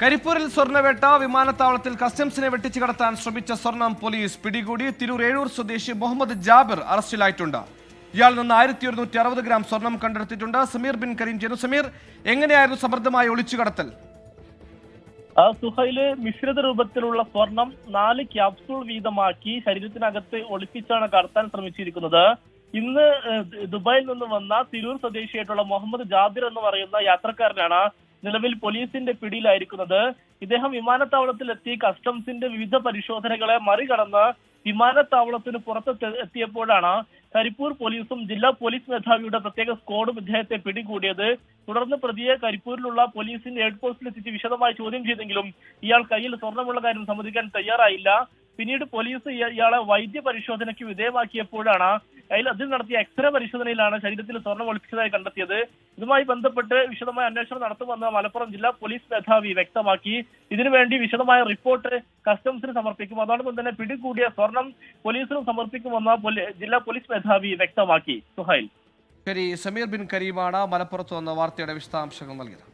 കരിപ്പൂരിൽ സ്വർണവേട്ട വിമാനത്താവളത്തിൽ കസ്റ്റംസിനെ വെട്ടിച്ചു കടത്താൻ ശ്രമിച്ച സ്വർണം പോലീസ് പിടികൂടി. തിരൂർ ഏഴൂർ സ്വദേശി മുഹമ്മദ് ജാബിർ അറസ്റ്റിലായിട്ടുണ്ട്. ഇയാൾ നിന്ന് ആയിരത്തി ഒരുന്നൂറ്റി അറുപത് ഗ്രാം സ്വർണം കണ്ടെടുത്തിട്ടുണ്ട്. സമീർ ബിൻ കരീം ജനു സമീർ എങ്ങനെയായിരുന്നു സമൃദ്ധമായ ഒളിച്ചുകടത്തൽ? സുഹൈൽ മിശ്രിത രൂപത്തിലുള്ള സ്വർണം നാല് ക്യാപ്സൂൾ വീതമാക്കി ശരീരത്തിനകത്ത് ഒളിപ്പിച്ചാണ് കടത്താൻ ശ്രമിച്ചിരിക്കുന്നത്. ഇന്ന് ദുബായിൽ നിന്ന് വന്ന തിരൂർ സ്വദേശിയായിട്ടുള്ള മുഹമ്മദ് ജാബിർ എന്ന് പറയുന്ന യാത്രക്കാരനാണ് നിലവിൽ പോലീസിന്റെ പിടിയിലായിരിക്കുന്നത്. ഇദ്ദേഹം വിമാനത്താവളത്തിലെത്തി കസ്റ്റംസിന്റെ വിവിധ പരിശോധനകളെ മറികടന്ന് വിമാനത്താവളത്തിന് പുറത്ത് എത്തിയപ്പോഴാണ് കരിപ്പൂർ പോലീസും ജില്ലാ പോലീസ് മേധാവിയുടെ പ്രത്യേക സ്ക്വാഡും ഇദ്ദേഹത്തെ പിടികൂടിയത്. തുടർന്ന് പ്രതിയെ കരിപ്പൂരിലുള്ള പോലീസിന്റെ ഹെഡ് പോസ്റ്റിൽ എത്തിച്ച് വിശദമായി ചോദ്യം ചെയ്തെങ്കിലും ഇയാൾ കയ്യിൽ സ്വർണമുള്ള കാര്യം സമ്മതിക്കാൻ തയ്യാറായില്ല. പിന്നീട് പോലീസ് ഇയാളെ വൈദ്യ പരിശോധനയ്ക്ക് വിധേയമാക്കിയപ്പോഴാണ് അതിൽ അതിൽ നടത്തിയ എക്സ്റേ പരിശോധനയിലാണ് ശരീരത്തിൽ സ്വർണം ഒളിപ്പിച്ചതായി കണ്ടെത്തിയത്. ഇതുമായി ബന്ധപ്പെട്ട് വിശദമായ അന്വേഷണം നടത്തുമെന്ന് മലപ്പുറം ജില്ലാ പോലീസ് മേധാവി വ്യക്തമാക്കി. ഇതിനുവേണ്ടി വിശദമായ റിപ്പോർട്ട് കസ്റ്റംസിന് സമർപ്പിക്കും. അതോടൊപ്പം തന്നെ പിടികൂടിയ സ്വർണം പോലീസിനും സമർപ്പിക്കുമെന്ന് ജില്ലാ പോലീസ് മേധാവി വ്യക്തമാക്കി. സുഹൈൽ. ശരി സമീർ ബിൻ കരീമാണ് മലപ്പുറത്ത് വന്ന വാർത്തയുടെ വിശദാംശങ്ങൾ നൽകിയത്.